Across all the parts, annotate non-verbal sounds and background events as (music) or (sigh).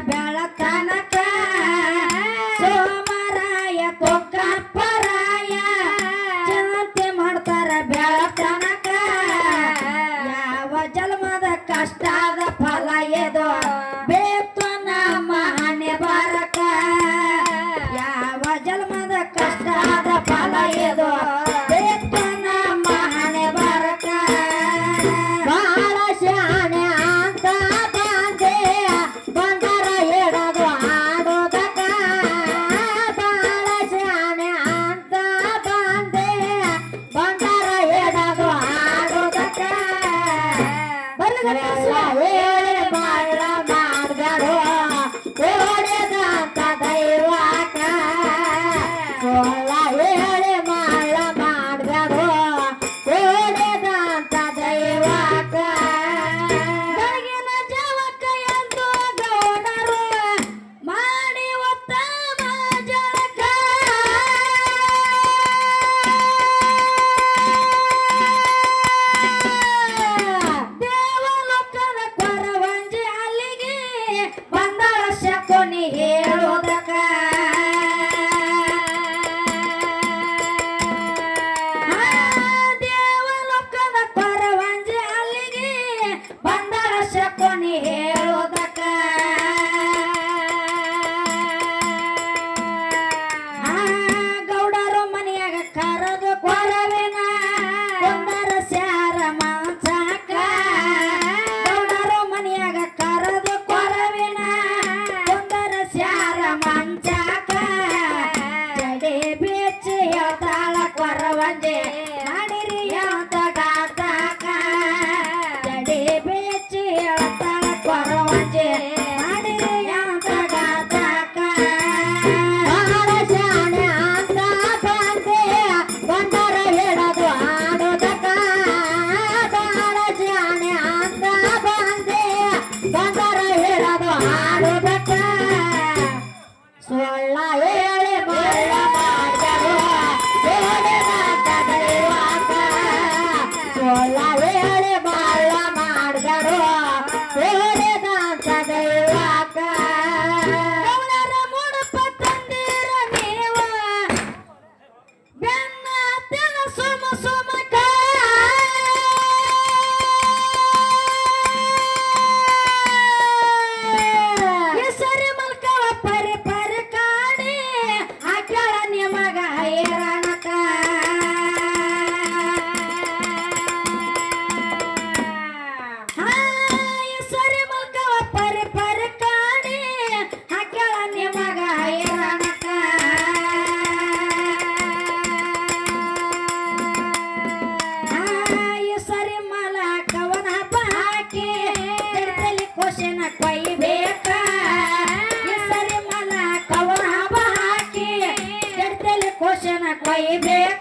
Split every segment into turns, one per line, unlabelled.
ಮಾಡ್ತಾರ ಕೋಶನ ಕೊಯ್ಬೇಕ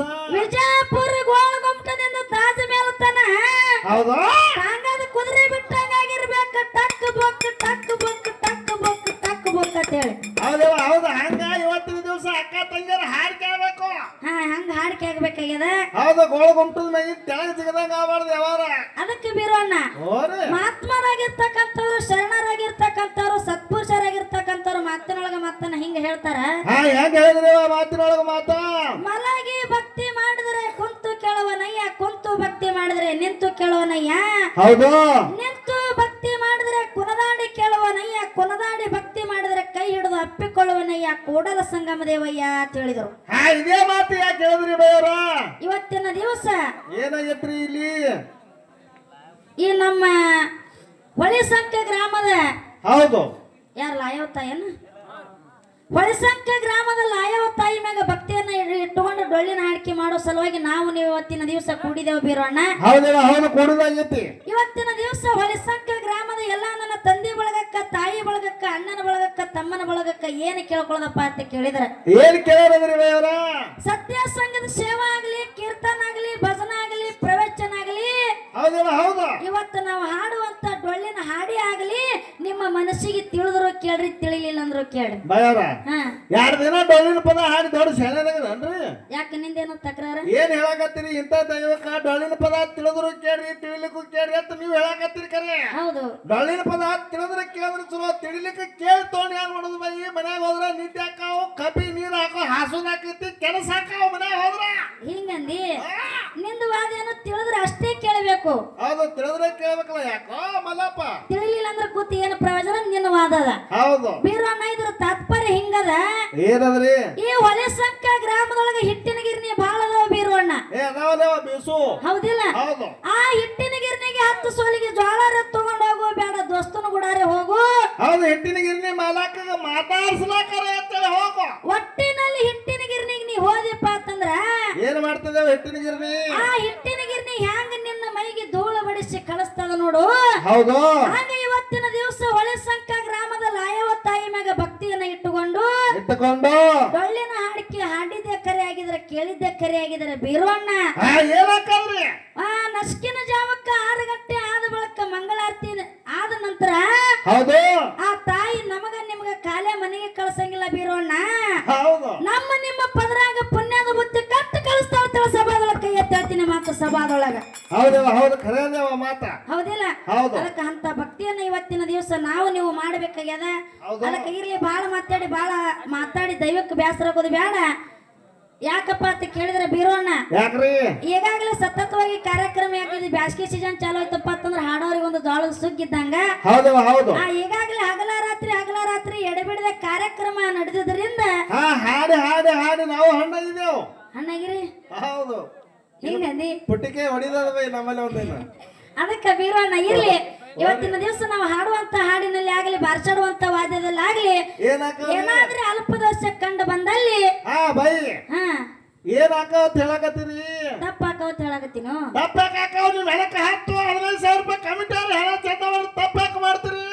ಇವತ್ತಿನ
ಗೋಳ
ವಿಜಯಪುರ ಗೋಳಗುಮ್ಟದಿಂದ ತಾಜ್ ಮೇಲೆ ತನ.
ಹೌದು?
ಹಂಗಾದ ಕುದುರೆ ಬಿಟ್ಟಂಗಾಗಿರ್ಬೇಕ ಟಕ್ ಬೊಕ್ ಟಕ್ ಬೊಕ್ ಟಕ್ ಬೊಕ್ ಟಕ್ ಬೊಕ್ ಅಂತ ಹೇಳಿ.
ಹೌದು ಹೌದು. ಹಂಗ ಇವತ್ತಿನ ದಿವಸ ಅಕ್ಕ ತಂಗಿಯರ ಹಾಡ್ ಕೇಳ್ಬೇಕು
ಹಾ ಹಂಗ ಹಾಡ್ ಆಗ್ಬೇಕಾಗ್ಯದ.
ಹೌದು ಗೋಳ ಗುಮ್ಟದ ಮೇಲೆ ತೆಳಗ ಸಿಗದಂಗ ಆಗ್ಬಾರ್ದು ಯಾವಾರ.
ಅದಕ್ಕೆ
ಬೀರೋಣ
ಮಹಾತ್ಮರಾಗಿರ್ತಕ್ಕಂಥವ್ರು ಶರಣರಾಗಿರ್ತಕ್ಕಂಥವ್ರು ಸತ್ಪುರುಷರಾಗಿರ್ತಕ್ಕಂಥವ್ರು ಮಾತಿನೊಳಗ ಮಾತನ್ನ ಹಿಂಗ ಹೇಳ್ತಾರ.
ಹಾ ಹೆಂಗ ಹೇಳಿದ್ರಿ ಇವ ಮಾತಿನೊಳಗ ಮಾತ?
ಮಲಗಿ ಭಕ್ತಿ ಕುಂತು ಭಕ್ತಿ ಮಾಡಿದ್ರೆ ನಿಂತು ಕೇಳುವನಯ್ಯ.
ಹೌದು.
ನಿಂತು ಭಕ್ತಿ ಮಾಡಿದ್ರೆ ಕುನದಾಡಿ ಕೇಳುವನಯ್ಯ. ಕುನದಾಡಿ ಭಕ್ತಿ ಮಾಡಿದ್ರೆ ಕೈ ಹಿಡಿದು ಅಪ್ಪಿಕೊಳ್ಳುವನಯ್ಯ. ಕೂಡಲ ಸಂಗಮ ದೇವಯ್ಯ ಅಂತ ಹೇಳಿದರು.
ಹಾ ಇದೇ ಮಾತು ಯಾಕೆ ಹೇಳಿದ್ರಿ
ಇವತ್ತಿನ ದಿವಸ
ಏನಾಗೈತ್ರಿ ಇಲ್ಲಿ?
ಈ ನಮ್ಮ ಹೊಳಿಸಂಕ ಗ್ರಾಮದ
ಹೌದು.
ಯಾರು ಲಾಯವತ್ತ ತಾಯನ ಹೊಳಿಸಂಕ ಗ್ರಾಮದ ಲಾಯವ ತಾಯಿ ಮ್ಯಾಗ ಭಕ್ತಿಯನ್ನ ಇಟ್ಟುಕೊಂಡು ಡೊಳ್ಳಿನ ಹಾಡಿಕೆ ಮಾಡೋ ಸಲುವಾಗಿ ನಾವು ನೀವು ಇವತ್ತಿನ ದಿವಸ ಕೂಡಿದೆವು ಬೀರೋಣ ಇವತ್ತಿನ ದಿವಸ ಹೊಳಿಸಂಕ ಗ್ರಾಮದ ಎಲ್ಲ ನನ್ನ ತಂದೆ ಬಳಗಕ್ಕ ತಾಯಿ ಬಳಗಕ್ಕ ಅಣ್ಣನ ಬಳಗಕ್ಕ ತಮ್ಮನ ಬಳಗಕ್ಕ ಏನ್ ಕೇಳ್ಕೊಳ್ಳೋದಪ್ಪ ಅಂತ ಕೇಳಿದ್ರೆ
ಏನ್ ಕೇಳಿದ್ರಿ
ಸತ್ಯ ಸಂಘದ ಸೇವಾ ಆಗ್ಲಿ ಕೀರ್ತನ ಆಗಲಿ ಭಜನ ಆಗ್ಲಿ ಪ್ರವಚನ ಆಗ್ಲಿ ಇವತ್ತು ನಾವು ಹಾಡುವಂತ ಡೊಳ್ಳಿನ ಹಾಡಿ ಆಗಲಿ ನಿಮ್ಮ ಮನಸ್ಸಿಗೆ ತಿಳಿದ್ರು ಕೇಳ್ರಿ ತಿಳಿಲಿಲ್ಲ ಅಂದ್ರು ಕೇಳ್ರಿ.
ಬಯ್ಯರ
ಹಾ.
ಎರಡ್ ದಿನ ಡೊಳ್ಳಿನ ಪದ ಹಾಡಿ ದೊಡ್ಡ ಶಾಲೆನಾಗದನ್ರಿ
ಯಾಕೆ ನಿಂದೇನೋ ತಕರಾರ?
ಏನ್ ಹೇಳಕತ್ತೀರಿ ಇಂತ ದೈವಕ್ಕ ಡೊಳ್ಳಿನ ಪದ ತಿಳಿದ್ರು ಕೇಳ್ರಿ ತಿಳಿಲಿಕ್ಕೂ ಕೇಳ್ರಿ ಅಂತ ನೀವು ಹೇಳಕತ್ತೀರಿ ಕರೆ.
ಹೌದು.
ಡೊಳ್ಳಿನ ಪದ ತಿಳಿದ್ರೆ ಕೇಳಿದ್ರೆ ಚಲೋ ತಿಳಿಲಿಕ್ಕೆ ಕೇಳಿ ತೊಗೊಂಡು ಏನ್ ಮಾಡೋದು ಬೈ? ಮನ್ಯಾಗ ಹೋದ್ರ ನಿದ್ದೆ ಹಾಕಾವು ಕಬ್ಬಿ ನೀರ್ ಹಾಕೋ ಹಾಸೋದ್ ಹಾಕೈತಿ ಕೆಲಸ ಹಾಕಾವು ಮನ್ಯಾಗ ಹೋದ್ರ.
ಹಿಂಗಂದಿ? ನಿಂದು ವಾದ ಏನು ತಿಳಿದ್ರೆ ಅಷ್ಟೇ ಕೇಳಬೇಕು.
ಹೌದು ತಿಳಿದ್ರೆ ಕೇಳ್ಬೇಕಲ್ಲ ಯಾಕೋ ಮಲ್ಲಪ್ಪ.
ತಿಳಿಲಿಲ್ಲ ಅಂದ್ರೆ ಕೂತಿ ಏನು ಪ್ರಯೋಜನ ನಿನ್ನ ವಾದ ಅದ
ಹೌದು
ಬೀರಣ್ಣ ಇದ್ರ ತಾತ್ಪರ್ಯ ಹಿಂಗದ?
ಏನದ್ರಿ?
ಈ ಹೊಲೆಸಂಕ ಗ್ರಾಮದೊಳಗ ಹಿಟ್ಟಿನ ಗಿರ್ನಿ ಬಹಳ ಅದಾವ ಬೀರಣ್ಣ
ಏ ಅದಾವಲೇವ ಬೀಸು.
ಹೌದಿಲ್ಲ?
ಹೌದು.
ಆ ಹಿಟ್ಟಿನ ಗಿರ್ನಿಗೆ ಹತ್ತು ಸೋಲಿಗೆ ಜ್ವಾಳ ತಗೊಂಡು ಹೋಗೋ ಬೇಡ ದೋಸ್ತನ ಗುಡಾರೆ ಹೋಗು.
ಹೌದು ಹಿಟ್ಟಿನ ಗಿರ್ನಿ ಮಾಲಾಕ ಮಾತಾಡ್ಸ್ಲಾಕರ ಅಂತೇಳಿ ಹೋಗು.
ಒಟ್ಟಿನಲ್ಲಿ ಹಿಟ್ಟಿನ ಗಿರ್ನಿಗೆ ನೀ ಹೋದಿಪ್ಪ ಅಂತಂದ್ರ
ಏನ್ ಮಾಡ್ತದೇವ ಹಿಟ್ಟಿನ
ಆ ಹಿಟ್ಟಿನ ಗಿರ್ನಿ ಹ್ಯಾಂಗ ನಿನ್ನ ಮೈಗೆ ಧೂಳ ಬಡಿಸಿ ಕಳಿಸ್ತದ ನೋಡು.
ಹೌದು.
ಹಾಗೆ ಇಟ್ಟುಕೊಂಡು ಡೊಳ್ಳಿನ ಹಾಡಿಕೆ ಹಾಡಿದ್ದೆ ಕರೆ ಆಗಿದ್ರೆ ಕೇಳಿದ್ದೆ ಕರೆ ಆಗಿದ್ರೆ ಬೀರವಣ್ಣ?
ಏನಕ್ಕವ್ರಿ
ಆ ನಸ್ಕಿನ ಜಾವಕ್ಕ ಆರು ಗಂಟೆ ಆದ ಬಳಿಕ ಮಂಗಳಾರತಿ ಆದ ನಂತರ
ಹೌದು.
ಆ ತಾಯಿ ನಮಗ ನಿಮಗ ಕಾಲೇ ಮನೆಗೆ ಕಳ್ಸಂಗಿಲ್ಲ ಬೀರವಣ್ಣ.
ಹೌದವ ಹೌದು ಖರೆ ಅದೇವ ಮಾತ.
ಹೌದಿಲ್ಲ?
ಹೌದು.
ಅದಕ್ಕೆ ಅಂತ ಭಕ್ತಿಯನ್ನ ಇವತ್ತಿನ ದಿವಸ ನಾವು ನೀವು ಮಾಡಬೇಕಾಗ್ಯದ. ಅದಕ್ಕೆ ಇರ್ಲಿ ಬಾಳ ಮಾತಾಡಿ ಬಾಳ ಮಾತಾಡಿ ದೈವಕ್ಕೆ ಬೇಸರ ಆಗೋದು ಬೇಡ ಯಾಕಪ್ಪ ಅಂತ ಕೇಳಿದ್ರೆ ಬೀರೋಣ್ಣ?
ಯಾಕ್ರಿ?
ಈಗಾಗಲೇ ಸತತವಾಗಿ ಕಾರ್ಯಕ್ರಮ ಯಾಕಂದ್ರೆ ಬ್ಯಾಸ್ಗೆ ಸೀಸನ್ ಚಾಲು ಆಯ್ತಪ್ಪ ಅಂತಂದ್ರೆ ಹಾಡೋರಿಗೆ ಒಂದು ಜೋಳದ ಸುಗ್ಗಿದ್ದಂಗ.
ಹೌದು.
ಹೌದು ಈಗಾಗಲೇ ಹಗಲ ರಾತ್ರಿ ಹಗಲ ರಾತ್ರಿ ಎಡಬಿಡದ ಕಾರ್ಯಕ್ರಮ ನಡೆದಿದ್ರಿಂದ
ಹಾಡಿ ಹಾಡಿ ಹಾಡಿ ನಾವು ಹಣ್ಣಾಗಿದ್ದೇವು
ಅಣ್ಣಗಿರಿ
ಹೌದು.
ಹಿಂಗಂದಿ
ಪುಟ್ಟಿಗೆ ಹೊಡಿದದ ಬೈ ನಮ್ಮಲ್ಲಿ ಒಂದೇನ.
ಅದಕ್ಕೆ ಬೀರೋಣ ಇರ್ಲಿ. ಇವತ್ತಿನ ದಿವಸ ನಾವು ಹಾಡುವಂತ ಹಾಡಿನಲ್ಲಿ ಆಗಲಿ ಬಾರ್ಸಾಡುವಂತ ವಾದ್ಯದಲ್ಲಿ ಆಗ್ಲಿ ಏನಾದ್ರೆ ಅಲ್ಪ ದೋಷ ಕಂಡು ಬಂದಲ್ಲಿ
ಹಾ ಬೈ.
ಹಾ.
ಏನಾಕ ಅಂತ ಹೇಳಕತ್ತೀರಿ?
ತಪ್ಪಾಕವತ್ ಹೇಳಕತ್ತೀನು?
ತಪ್ಪಾಕ ಹಾಕಾವ್ ನೀವು ಹೆಣಕ ಹತ್ತು ಹದಿನೈದು ಸಾವಿರ ರೂಪಾಯಿ ಕಮಿಟಿ ಅವ್ರು ತಪ್ಪಾಕ ಮಾಡ್ತೀರಿ?
ಅಂದ್ರೆ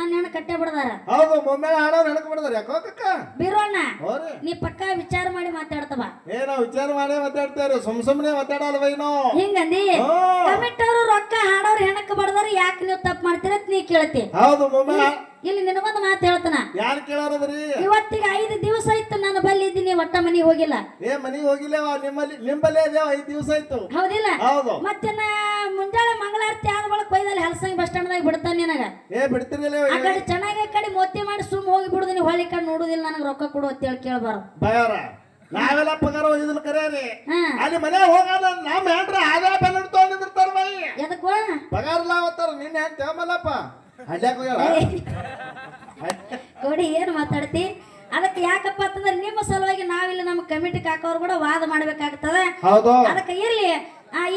ನನ್ನ ಹೆಣ್ಣು ಕಟ್ಟೆ ಬಿಡದಾರ.
ಹೌದು ಮೊಮ್ಮೆ ಹಾಡೋರು ಹೆಣಕ್ ಬಿಡದಾರ. ಯಾಕೋ ಕಕ್ಕ?
ಬೀರೋಣ
ಹೋರಿ
ನೀ ಪಕ್ಕ ವಿಚಾರ ಮಾಡಿ ಮಾತಾಡ್ತವ
ಏನೋ ವಿಚಾರ ಮಾಡಿ ಮಾತಾಡ್ತೇವ್ರಿ ಸುಮ್ ಸುಮ್ನೆ ಮಾತಾಡಲ್ಲ ಬೈ ನಾವು
ಹಿಂಗಂದಿ ರೊಕ್ಕ ಹಾಡೋರು ಹೆಣಕ್ ಬಡದಾರ ಯಾಕ ನೀವು ತಪ್ಪು ಮಾಡ್ತೀರ ಅಂತ ನೀ ಕೇಳ್ತಿ.
ಹೌದು ಮೊಮ್ಮೆ
ಇಲ್ಲಿ ನಿನಗೊಂದು ಮಾತು ಹೇಳ್ತಾನ.
ಯಾರು ಕೇಳಾರದ್ರಿ?
ಇವತ್ತಿಗೆ ಐದು ದಿವಸ ಆಯ್ತು ನಾನು ಬಲ್ಲಿ ಇದ್ದೀನಿ ಒಟ್ಟ ಮನೆಗೆ ಹೋಗಿಲ್ಲ.
ಏ ಮನೆಗೆ ಹೋಗಿಲ್ಲ ನಿಮ್ಮಲ್ಲಿ ನಿಂಬಲ್ಲೇ ಐದು ಐದ್ ದಿವಸ ಆಯ್ತು?
ಹೌದಿಲ್ಲ?
ಹೌದು.
ಮತ್ತೆ ನಾ ಮುಂಜಾನೆ ಮಂಗಳಾರತಿ ಆದ ಬಳಿಕ ಕೊಯ್ದಲ್ಲಿ ಹಲಸಂಗಿ ಬಸ್ ಸ್ಟ್ಯಾಂಡ್ದಾಗ ಬಿಡ್ತಾನೆ ನಿನಗ.
ಏ ಬಿಡ್ತಿರ್ಲಿಲ್ಲ
ಆ ಕಡೆ ಚೆನ್ನಾಗಿ ಕಡೆ ಮೊತ್ತಿ ಮಾಡಿ ಸುಮ್ ಹೋಗಿ ಬಿಡುದು ಹೊಳಿ ಕಡೆ ನೋಡುದಿಲ್ಲ ನನಗೆ ರೊಕ್ಕ ಕೊಡು ಅಂತ ಹೇಳಿ ಕೇಳಬಾರ್ದು.
ಬಯಾರ ನಾವೆಲ್ಲ ಪಗಾರ ಒಯ್ದಿಲ್ಲ ಕರೆಯರಿ
ಹಾ.
ಅಲ್ಲಿ ಮನೆ ಹೋಗಾದ ನಮ್ಮ ಹೆಂಡ್ರ ಆದಾಯ ಬೆಲ್ಲ ತಗೊಂಡಿರ್ತಾರ ಬೈ
ಎದಕ್ಕೋ
ಪಗಾರ ಇಲ್ಲ ಅವತ್ತಾರ ನಿನ್ನ ಹೆಂಡ್ ತಗೊಂಬಲ್ಲಪ್ಪ. ಅಡ್ಯಾಕ ಹೋಗ್ಯಾಳ?
ಕೊಡಿ ಏನು ಮಾತಾಡ್ತಿ? ಅದಕ್ಕೆ ಯಾಕಪ್ಪ ಅಂತಂದ್ರೆ ನಿಮ್ಮ ಸಲುವಾಗಿ ನಾವಿಲ್ಲಿ ನಮ್ಮ ಕಮಿಟಿ ಕಾಕೋರು ಕೂಡ ವಾದ ಮಾಡ್ಬೇಕಾಗ್ತದೆ. ಅದಕ್ಕೆ ಇರ್ಲಿ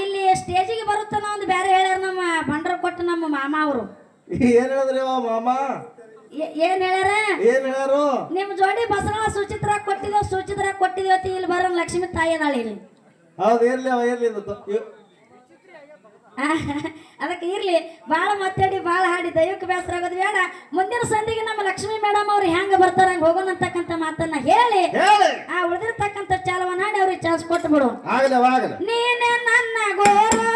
ಇಲ್ಲಿ ಸ್ಟೇಜಿಗೆ ಬರುತ್ತಾನ ಒಂದು ಬೇರೆ ಹೇಳ್ಯಾರ ನಮ್ಮ ಬಂಡ್ರ ಕೊಟ್ಟ ನಮ್ಮ ಮಾಮ ಅವರು.
ಏನ್ ಹೇಳಿದ್ರಿ ಮಾಮ?
ಏನ್ ಹೇಳ್ಯಾರ?
ಏನ್ ಹೇಳ್ಯಾರು?
ನಿಮ್ ಜೋಡಿ ಬಸವಳ ಸುಚಿತ್ರ ಕೊಟ್ಟಿದ್ದೇವೆ ಸುಚಿತ್ರ ಕೊಟ್ಟಿದ್ವಿ ಇಲ್ಲಿ ಬರೋ ಲಕ್ಷ್ಮಿ ತಾಯಿ ಅದಾಳ ಇಲ್ಲಿ.
ಹೌದು ಇರ್ಲಿ ಇರ್ಲಿ (laughs)
ಅದಕ್ಕೆ ಇರಲಿ ಭಾಳ ಮಾತಾಡಿ ಭಾಳ ಹಾಡಿ ದೈವಕ್ಕೆ ಬೇಸರ ಆಗೋದು ಬೇಡ. ಮುಂದಿನ ಸಂಧಿಗೆ ನಮ್ಮ ಲಕ್ಷ್ಮೀ ಮೇಡಮ್ ಅವ್ರು ಹೆಂಗ ಬರ್ತಾರ ಹಂಗೆ ಹೋಗೋಣ ಅಂತಕ್ಕಂಥ ಮಾತನ್ನ ಹೇಳಿ. ಆ ಉಳಿದಿರ್ತಕ್ಕಂಥ ಚಾಲವನ್ನ ಹಾಡಿ ಅವ್ರಿಗೆ ಚಾನ್ಸ್ ಕೊಟ್ಟು ಬಿಡು ನೀನೆ ನನ್ನ ಗೋರು.